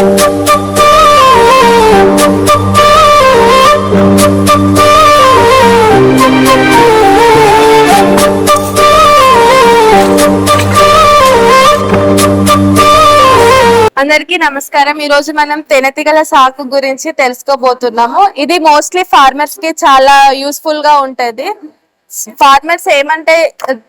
అందరికి నమస్కారం. ఈ రోజు మనం తెనతిగల సాకు గురించి తెలుసుకోబోతున్నాము. ఇది మోస్ట్లీ ఫార్మర్స్కి చాలా యూస్ఫుల్గా ఉంటది. ఫార్మర్స్ ఏమంటే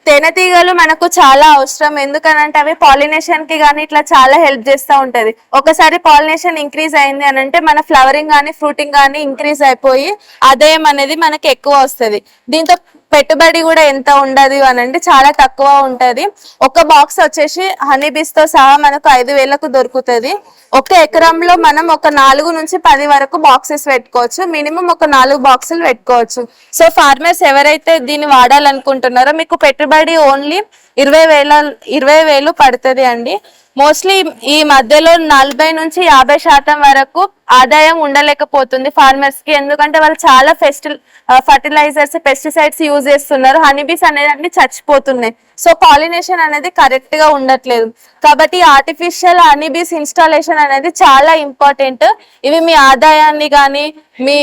తేనెటీగలు మనకు చాలా అవసరం. ఎందుకనంటే అవి పాలినేషన్కి కానీ ఇట్లా చాలా హెల్ప్ చేస్తూ ఉంటది. ఒకసారి పాలినేషన్ ఇంక్రీజ్ అయింది అని అంటే మన ఫ్లవరింగ్ కానీ ఫ్రూటింగ్ కానీ ఇంక్రీజ్ అయిపోయి ఆదాయం అనేది మనకి ఎక్కువ వస్తది. దీంతో పెట్టుబడి కూడా ఎంత ఉండదు అని అంటే చాలా తక్కువ ఉంటది. ఒక బాక్స్ వచ్చేసి హనీ బీస్తో సహా మనకు ఐదు వేలకు దొరుకుతుంది. ఒక ఎకరంలో మనం ఒక నాలుగు నుంచి పది వరకు బాక్సెస్ పెట్టుకోవచ్చు. మినిమం ఒక నాలుగు బాక్సులు పెట్టుకోవచ్చు. సో ఫార్మర్స్ ఎవరైతే దీన్ని వాడాలనుకుంటున్నారో మీకు పెట్టుబడి ఓన్లీ ఇరవై వేల ఇరవై వేలు పడుతుంది అండి. మోస్ట్లీ ఈ మధ్యలో నలభై నుంచి యాభై శాతం వరకు ఆదాయం ఉండలేకపోతుంది ఫార్మర్స్కి ఎందుకంటే వాళ్ళు చాలా ఫెస్ట్ ఫర్టిలైజర్స్ పెస్టిసైడ్స్ యూజ్ చేస్తున్నారు. హనీబీస్ అనేది అన్ని చచ్చిపోతున్నాయి. సో పాలినేషన్ అనేది కరెక్ట్గా ఉండట్లేదు. కాబట్టి ఆర్టిఫిషియల్ హనీబీస్ ఇన్స్టాలేషన్ అనేది చాలా ఇంపార్టెంట్. ఇవి మీ ఆదాయాన్ని కానీ మీ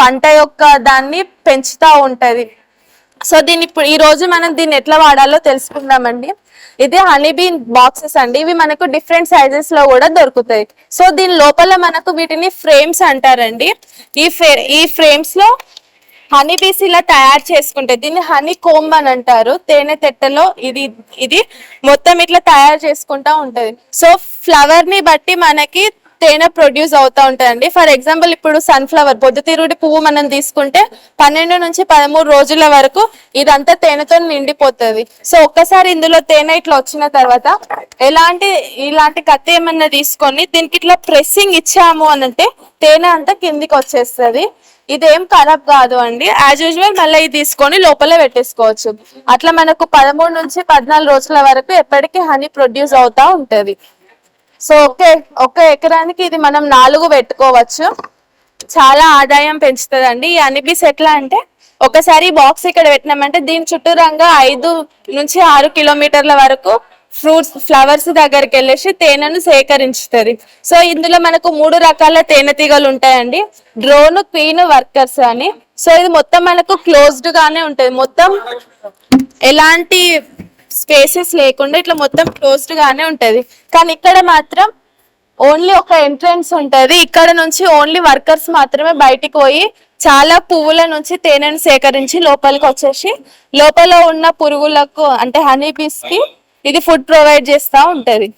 పంట యొక్క దాన్ని పెంచుతూ ఉంటది. సో దీన్ని ఇప్పుడు ఈ రోజు మనం దీన్ని ఎట్లా వాడాలో తెలుసుకుందామండి. ఇది హనీబీన్ బాక్సెస్ అండి. ఇవి మనకు డిఫరెంట్ సైజెస్లో కూడా దొరుకుతాయి. సో దీని లోపల మనకు వీటిని ఫ్రేమ్స్ అంటారండి. ఈ ఫే ఈ ఫ్రేమ్స్లో హనీ బీస్ ఇలా తయారు చేసుకుంటే దీన్ని హనీ కోంబ్ అని అంటారు. తేనె తెట్టలో ఇది ఇది మొత్తం ఇట్లా తయారు చేసుకుంటా ఉంటది. సో ఫ్లవర్ని బట్టి మనకి తేనె ప్రొడ్యూస్ అవుతా ఉంటదండి ఫర్ ఎగ్జాంపుల్ ఇప్పుడు సన్ఫ్లవర్ పొద్దుతిరుగుడి పువ్వు మనం తీసుకుంటే పన్నెండు నుంచి పదమూడు రోజుల వరకు ఇదంతా తేనెతో నిండిపోతుంది. సో ఒక్కసారి ఇందులో తేనె ఇట్లా వచ్చిన తర్వాత ఎలాంటి ఇలాంటి కత్తి ఏమన్నా తీసుకొని దీనికి ఇట్లా ప్రెస్సింగ్ ఇచ్చాము అని అంటే తేనె అంతా కిందికి వచ్చేస్తుంది. ఇదేం ఖరాబ్ కాదు అండి. యాజ్ యూజువల్ మళ్ళీ ఇది తీసుకొని లోపల పెట్టేసుకోవచ్చు. అట్లా మనకు పదమూడు నుంచి పద్నాలుగు రోజుల వరకు ఎప్పటికీ హనీ ప్రొడ్యూస్ అవుతా ఉంటది. సో ఓకే ఒక ఎకరానికి ఇది మనం నాలుగు పెట్టుకోవచ్చు. చాలా ఆదాయం పెంచుతుందండి. ఈ అనిబీస్ ఎట్లా అంటే ఒకసారి బాక్స్ ఇక్కడ పెట్టినామంటే దీని చుట్టూరంగా ఐదు నుంచి ఆరు కిలోమీటర్ల వరకు ఫ్రూట్స్ ఫ్లవర్స్ దగ్గరికి వెళ్ళేసి తేనెను సేకరించుతుంది. సో ఇందులో మనకు మూడు రకాల తేనెటీగలు ఉంటాయండి. డ్రోన్ క్వీన్ వర్కర్స్ అని. సో ఇది మొత్తం మనకు క్లోజ్డ్ గానే ఉంటుంది. మొత్తం ఎలాంటి స్పేసెస్ లేకుండా ఇట్లా మొత్తం క్లోజ్డ్ గానే ఉంటది. కానీ ఇక్కడ మాత్రం ఓన్లీ ఒక ఎంట్రన్స్ ఉంటది. ఇక్కడ నుంచి ఓన్లీ వర్కర్స్ మాత్రమే బయటికి పోయి చాలా పువ్వుల నుంచి తేనెను సేకరించి లోపలికి వచ్చేసి లోపల ఉన్న పురుగులకు అంటే హనీ బీస్కి ఇది ఫుడ్ ప్రొవైడ్ చేస్తూ ఉంటది.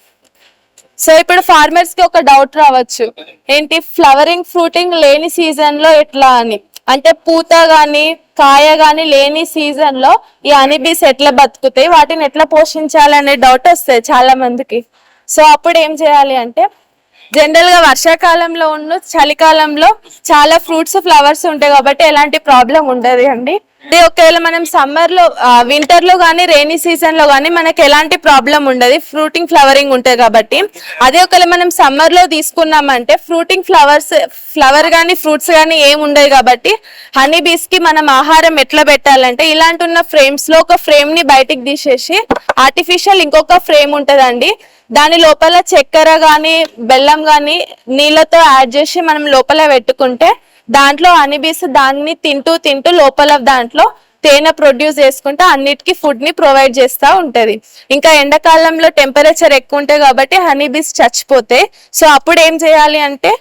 సో ఇప్పుడు ఫార్మర్స్కి ఒక డౌట్ రావచ్చు. ఏంటి? ఫ్లవరింగ్ ఫ్రూటింగ్ లేని సీజన్లో ఎట్లా అని. అంటే పూత గాని కాయ గాని లేని సీజన్లో ఈ అనిబీస్ ఎట్లా బతుకుతాయి? వాటిని ఎట్లా పోషించాలనే డౌట్ వస్తాయి చాలా మందికి సో అప్పుడు ఏం చేయాలి అంటే జనరల్గా వర్షాకాలంలో ఉన్న చలికాలంలో చాలా ఫ్రూట్స్ ఫ్లవర్స్ ఉంటాయి కాబట్టి ఎలాంటి ప్రాబ్లం ఉండదు అండి. అంటే ఒకవేళ మనం సమ్మర్లో వింటర్లో కానీ రెయినీ సీజన్లో కానీ మనకి ఎలాంటి ప్రాబ్లం ఉండదు. ఫ్రూటింగ్ ఫ్లవరింగ్ ఉంటుంది కాబట్టి. అదే ఒకవేళ మనం సమ్మర్లో తీసుకున్నామంటే ఫ్రూటింగ్ ఫ్లవర్స్ ఫ్లవర్ కానీ ఫ్రూట్స్ కానీ ఏముండదు ఉండదు కాబట్టి హనీ బీస్కి మనం ఆహారం ఎట్లా పెట్టాలంటే ఇలాంటి ఉన్న ఫ్రేమ్స్లో ఒక ఫ్రేమ్ని బయటికి తీసేసి ఆర్టిఫిషియల్ ఇంకొక ఫ్రేమ్ ఉంటదండి. దాని లోపల చక్కెర కానీ బెల్లం కానీ నీళ్ళతో యాడ్ చేసి మనం లోపల పెట్టుకుంటే దాంట్లో అనిబీస్ దాన్ని తింటూ తింటూ లోపల దాంట్లో తేనె ప్రొడ్యూస్ చేసుకుంటే అన్నిటికీ ఫుడ్ని ప్రొవైడ్ చేస్తూ ఉంటది. ఇంకా ఎండాకాలంలో టెంపరేచర్ ఎక్కువ ఉంటాయి కాబట్టి హనీబీస్ చచ్చిపోతాయి సో అప్పుడు ఏం చేయాలి అంటే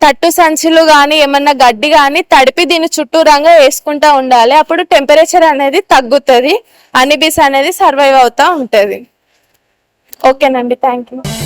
తట్టు సంచులు కానీ ఏమన్నా గడ్డి కానీ తడిపి దీని చుట్టూరంగా వేసుకుంటూ ఉండాలి. అప్పుడు టెంపరేచర్ అనేది తగ్గుతుంది హనీబీస్ అనేది సర్వైవ్ అవుతూ ఉంటుంది. ఓకేనండి థ్యాంక్ యూ